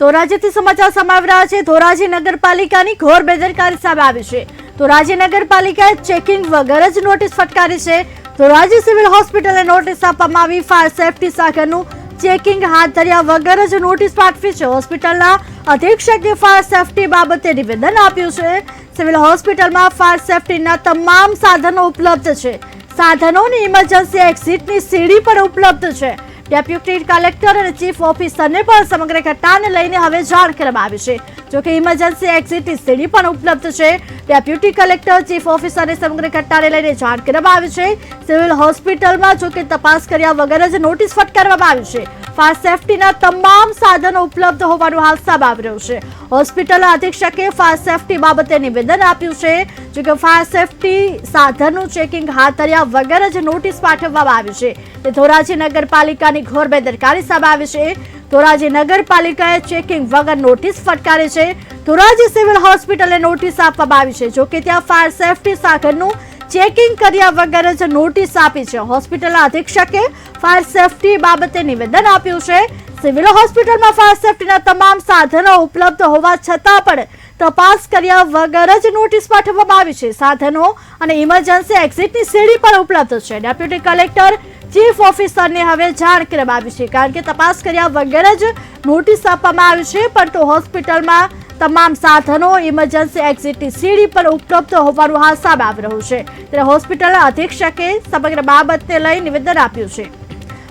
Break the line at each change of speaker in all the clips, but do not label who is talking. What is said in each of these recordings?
ધોરાજીથી સમાચાર સમાવી રહ્યા છે. ધોરાજી નગરપાલિકાની ઘોર બેદરકારી સામે આવી છે. ધોરાજી નગરપાલિકાએ ચેકિંગ વગર જ નોટિસ ફટકારી છે. ધોરાજી સિવિલ હોસ્પિટલે નોટિસ આપવામાં આવી. ફાયર સેફટી શાખાનું ચેકિંગ હાથ ધર્યા વગર જ નોટિસ પાઠવી છે. હોસ્પિટલના અધિક્ષકે ફાયર સેફટી બાબતે નિવેદન આપ્યું છે. સિવિલ હોસ્પિટલમાં ફાયર સેફટીના તમામ સાધનો ઉપલબ્ધ છે. સાધનોની ઇમરજન્સી એક્ઝિટની સીડી પણ ઉપલબ્ધ છે. ડેપ્યુટી કલેક્ટર અને ચીફ ઓફિસરને પણ સમગ્ર ઘટનાને લઈને હવે જાણ કરવામાં આવી છે. જોકે ઇમરજન્સી એક્ઝિટ સીડી પણ ઉપલબ્ધ છે. ડેપ્યુટી કલેક્ટર ચીફ ઓફિસરને સમગ્ર ઘટનાને લઈને જાણ કરવામાં આવી છે. સિવિલ હોસ્પિટલમાં જોકે તપાસ કર્યા વગર જ નોટિસ ફટકારવામાં આવી છે. ફાયર સેફટીના તમામ સાધનો ઉપલબ્ધ હોવાનું હાલ સામે આવી રહ્યું છે. હોસ્પિટલ અધિક્ષકે ફાયર સેફટી બાબતે નિવેદન આપ્યું છે. જોકે ફાયર સેફટી સાધનનું ચેકિંગ હાથ ધર્યા વગર જ નોટિસ પાઠવવામાં આવી છે. તે ધોરાજી નગરપાલિકાની ઘોર બેદરકારી સામે આવી છે. ધોરાજી નગરપાલિકાએ ચેકિંગ વગર નોટિસ ફટકારી છે. ધોરાજી સિવિલ હોસ્પિટલે નોટિસ આપવામાં આવી છે. જોકે ત્યાં ફાયર સેફટી સાધનનું ચેકિંગ કર્યા વગર જ નોટિસ આપી છે. હોસ્પિટલના અધિક્ષકે ફાયર સેફટી બાબતે નિવેદન આપ્યું છે. સિવિલ હોસ્પિટલમાં ફાયર સેફટીના તમામ સાધનો ઉપલબ્ધ હોવા છતાં પણ તપાસ કર્યા વગર જ નોટિસ પાઠવવામાં આવી છે. સાધનો અને ઇમરજન્સી એક્ઝિટની સીડી પણ ઉપલબ્ધ છે. ડેપ્યુટી કલેક્ટર ચીફ ઓફિસરને હવે જાણ કરવામાં આવી છે. કારણ કે તપાસ કર્યા વગર જ નોટિસ આપવામાં આવી છે, પરંતુ હોસ્પિટલમાં તમામ સાધનો ઇમરજન્સી એક્ઝિટની સીડી પર ઉપલબ્ધ હોવાનું હાલ સામે આવી રહ્યું છે. ત્યારે હોસ્પિટલના અધિક્ષકે સમગ્ર બાબતને લઈ નિવેદન આપ્યું છે.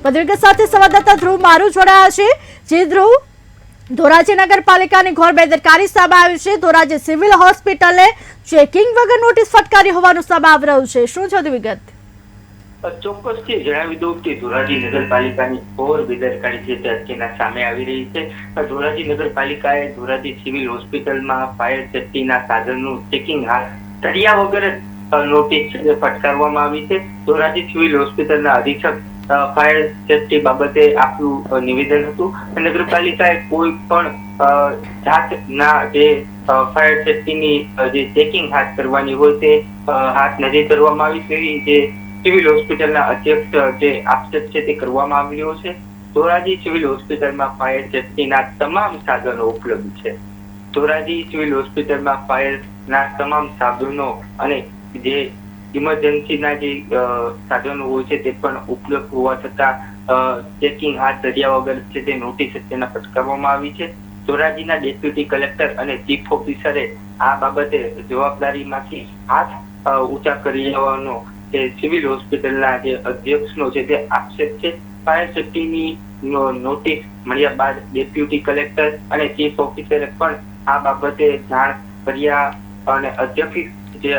વધુ સાથે સંવાદદાતા ધ્રુવ મારું જોડાયા છે. જે ધ્રુવ? ધોરાજી નગરપાલિકાની ઘોર બેદરકારી સામે આવી છે. ધોરાજી સિવિલ હોસ્પિટલે ચેકિંગ વગર નોટિસ ફટકારી હોવાનું સામે આવી રહ્યું છે. શું છે વિગત
ચોક્કસથી જણાવી દઉં કે ધોરાજી નગરપાલિકાની ઘોર બેદરકારી છે તે અત્યારના સામે આવી રહી છે. ધોરાજી નગરપાલિકાએ ધોરાજી સિવિલ હોસ્પિટલમાં ફાયર સેફટીના સાધનનું ચેકિંગ હાથ ધર્યા વગર નોટિસ ફટકારવામાં આવી છે. ધોરાજી સિવિલ હોસ્પિટલના અધિક્ષક ફાયર સેફટી બાબતે આપનું નિવેદન હતું. અને નગરપાલિકાએ કોઈ પણ જાતના જે ફાયર સેફટીની જે ચેકિંગ હાથ કરવાની હોય તે હાથ નથી કરવામાં આવી તેવી જે સિવિલ હોસ્પિટલના અધ્યક્ષ જે આક્ષેપ છે તે કરવામાં આવ્યો છે. ધોરાજી સિવિલ હોસ્પિટલમાં ફાયર સેફટીના તમામ સાધનો ઉપલબ્ધ છે. ધોરાજી સિવિલ હોસ્પિટલમાં ફાયરના તમામ સાધનો અને જે ઇમરજન્સીના જે સાધનો હોય છે તે પણ ઉપલબ્ધ હોવા છતાં ચેકિંગ હાથ ધર્યા વગર છે તે નોટિસ તેના ફટકારવામાં આવી છે. ધોરાજીના ડેપ્યુટી કલેક્ટર અને ચીફ ઓફિસરે આ બાબતે જવાબદારીમાંથી હાથ ઊંચા કરી લેવાનો જે સિવિલ હોસ્પિટલના જે અધ્યક્ષનો છે તે આક્ષેપ છે. ફાયર સેફ્ટીની નોટિસ મળ્યા બાદ ડેપ્યુટી કલેક્ટર અને ચીફ ઓફિસરે પણ આ બાબતે જાણ કર્યા અને અધ્યક્ષ જે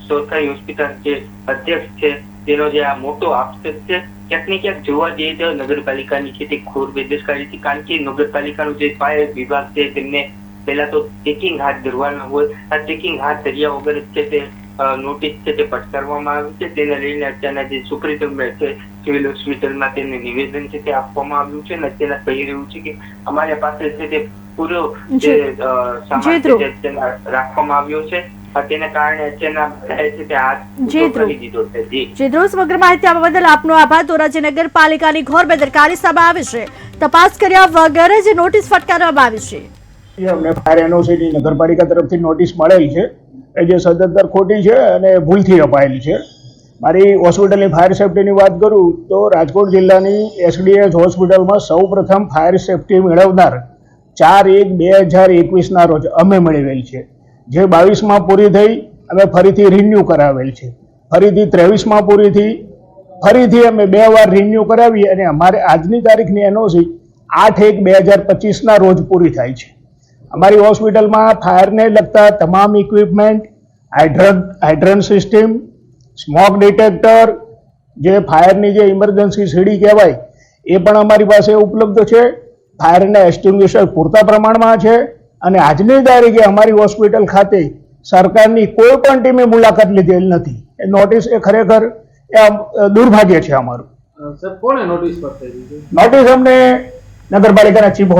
સરકારી હોસ્પિટલ જે અધ્યક્ષ છે તેનો જે આ મોટો આક્ષેપ છે ક્યાંક ને ક્યાંક જોવા જઈએ તો નગરપાલિકાની છે તે ઘોર બેદરકારી છે કારણ કે નગરપાલિકાનું જે ફાયર વિભાગ છે તેમને પહેલા તો ચેકિંગ હાથ ધરવાનું હોય આ ચેકિંગ હાથ ધર્યા વગર છે તે નોટિસ છે તે પટકારવામાં આવી છે. તેને લઈને અત્યારના જે સુપ્રીમ છે સિવિલ હોસ્પિટલમાં તેને નિવેદન છે તે આપવામાં આવ્યું છે અને અત્યારે કહી રહ્યું છે કે અમારી પાસે છે તે પૂરો જે સામાન રાખવામાં આવ્યો છે. તેના કારણે અત્યારના બધાએ છે તે હાથ
જી,
ઊંચો
ધ્રુવ.
કરી દીધો છે. જી.
જે સમગ્ર માહિતી આપવા બદલ આપનો આભાર. ધોરાજી નગરપાલિકાની ઘોર બેદરકારી સામે આવી છે. તપાસ કર્યા વગર જ નોટિસ ફટકારવામાં આવી છે.
અમને ફાયર એનઓસીની નગરપાલિકા તરફથી નોટિસ મળેલ છે. એ જે સદંતર ખોટી છે અને ભૂલથી અપાયેલી છે. મારી હોસ્પિટલની ફાયર સેફટીની વાત કરું તો રાજકોટ જિલ્લાની એસડીએચ હોસ્પિટલમાં સૌ પ્રથમ ફાયર સેફટી મેળવનાર ચાર એક બે હજાર એકવીસના રોજ અમે મેળવેલ છે. જે બાવીસમાં પૂરી થઈ, અમે ફરીથી રિન્યૂ કરાવેલ છે. ફરીથી ત્રેવીસમાં પૂરી થઈ, ફરીથી અમે બે વાર રિન્યૂ કરાવી અને અમારે આજની તારીખની એનઓસી આઠ એક બે હજાર પચીસના રોજ પૂરી થાય છે. અમારી હોસ્પિટલમાં ફાયરને લગતા તમામ equipment hydrant hydrant system smoke detector જે ફાયરની જે ઇમરજન્સી સીડી કહેવાય, એ પણ અમારી પાસે ઉપલબ્ધ છે. ફાયરના એસ્ટિંગ્વિશર પૂરતા પ્રમાણમાં છે. અને આજની તારીખે અમારી હોસ્પિટલ ખાતે સરકારની કોઈ પણ ટીમે મુલાકાત લીધેલ નથી. એ નોટિસ એ ખરેખર એ દુર્ભાગ્ય છે અમારું.
નોટિસ
અમને નગરપાલિકાના ચીફ